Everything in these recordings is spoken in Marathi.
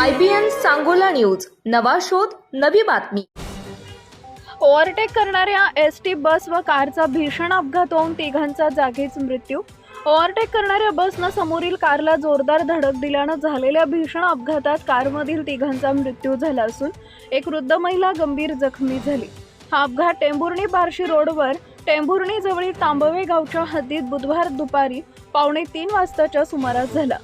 I B N Sangola news. नवा शोध नवी बातमी. ओव्हरटेक करणाऱ्या एस टी बस व कारचा भीषण अपघात होऊन तिघांचा जागीच मृत्यू. ओव्हरटेक करणाऱ्या बसनं समोरील कारला जोरदार धडक दिल्यानं झालेल्या भीषण अपघातात कारमधील तिघांचा मृत्यू झाला असून एक वृद्ध महिला गंभीर जखमी झाली. हा अपघात टेंभुर्णी बार्शी रोडवर टेंभुर्णी जवळील तांबवे गावच्या हद्दीत बुधवार दुपारी पावणे तीन वाजताच्या सुमारास झाला.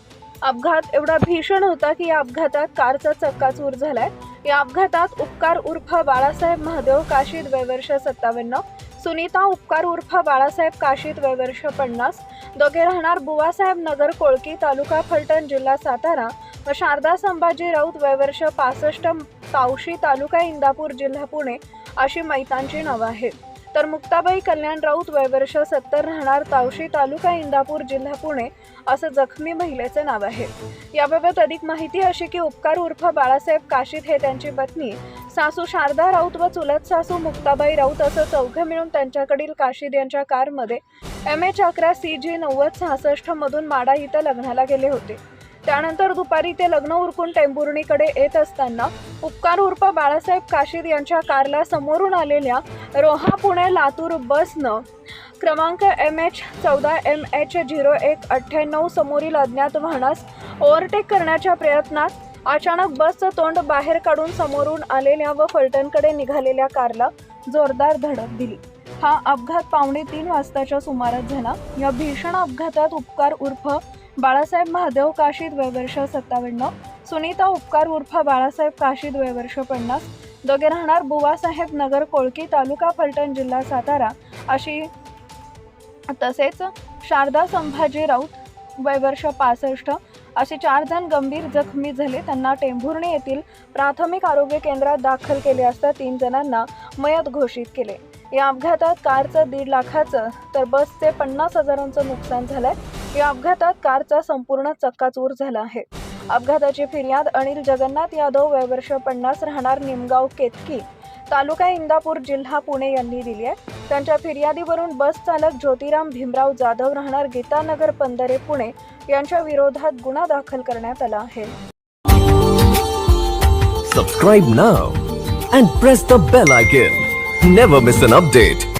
अपघात एवढा भीषण होता की या अपघातात कारचा चक्काचूर झालाय. या अपघातात उपकार उर्फ बाळासाहेब महादेव काशीद वयवर्ष सत्तावन्न सुनीता उपकार उर्फ बाळासाहेब काशीद वयवर्ष पन्नास दोघे राहणार बुवासाहेब नगर कोळकी तालुका फलटण जिल्हा सातारा व शारदा संभाजी राऊत वयवर्ष पासष्ट पावशी तालुका इंदापूर जिल्हा पुणे अशी मैतांची नावं आहेत. तर मुक्ताबाई कल्याण राऊत वयवर्ष सत्तर राहणार तावशी तालुका इंदापूर जिल्हा पुणे असं जखमी महिलेचं नाव आहे. याबाबत अधिक माहिती अशी की उपकार उर्फ बाळासाहेब काशीद हे त्यांची पत्नी सासू शारदा राऊत व चुलत सासू मुक्ताबाई राऊत असं चौघं मिळून त्यांच्याकडील काशीद यांच्या कारमध्ये एम एच अकरा सी जी नव्वद सहासष्ट मधून माडा इथं लग्नाला गेले होते. त्यानंतर दुपारी ते लग्न उरकून टेंभुर्णीकडे येत असताना उपकार उर्फ बाळासाहेब काशीद यांच्या कारला समोरून आलेल्या रोहा पुणे लातूर बसनं क्रमांक एम एच चौदा एम एच झिरो एक अठ्ठ्याण्णव समोरील अज्ञात वाहनास ओव्हरटेक करण्याच्या प्रयत्नात अचानक बसचं तोंड बाहेर काढून समोरून आलेल्या व फलटणकडे निघालेल्या कारला जोरदार धडक दिली. हा अपघात पावणे तीन वाजताच्या सुमारास झाला. या भीषण अपघातात उपकार उर्फ बाळासाहेब महादेव काशीद वयवर्ष सत्तावन्न सुनीता उपकार उर्फ बाळासाहेब काशीद वयवर्ष पन्नास दोघे राहणार बुवासाहेब नगर कोळकी तालुका फलटण जिल्हा सातारा अशी तसेच शारदा संभाजी राऊत वयवर्ष पासष्ट असे चार जण गंभीर जखमी झाले. त्यांना टेंभुर्णी येथील प्राथमिक आरोग्य केंद्रात दाखल केले असता तीन जणांना मयत घोषित केले. या अपघातात कारचं दीड लाखाचं तर बसचे पन्नास हजारांचं नुकसान झालं आहे या अपघातात कारचा संपूर्ण चक्काचूर झाला आहे. अपघाताची फिर्याद अनिल जगन्नाथ यादव वयवर्ष पन्नास राहणार निमगाव केतकी तालुका इंदापूर जिल्हा पुणे यांनी दिली आहे. त्यांच्या फिर्यादीवरून बस चालक ज्योतिराम भीमराव जाधव राहणार गीतानगर पंधरे पुणे यांच्या विरोधात गुन्हा दाखल करण्यात आला आहे. Subscribe now and press the bell icon never miss an update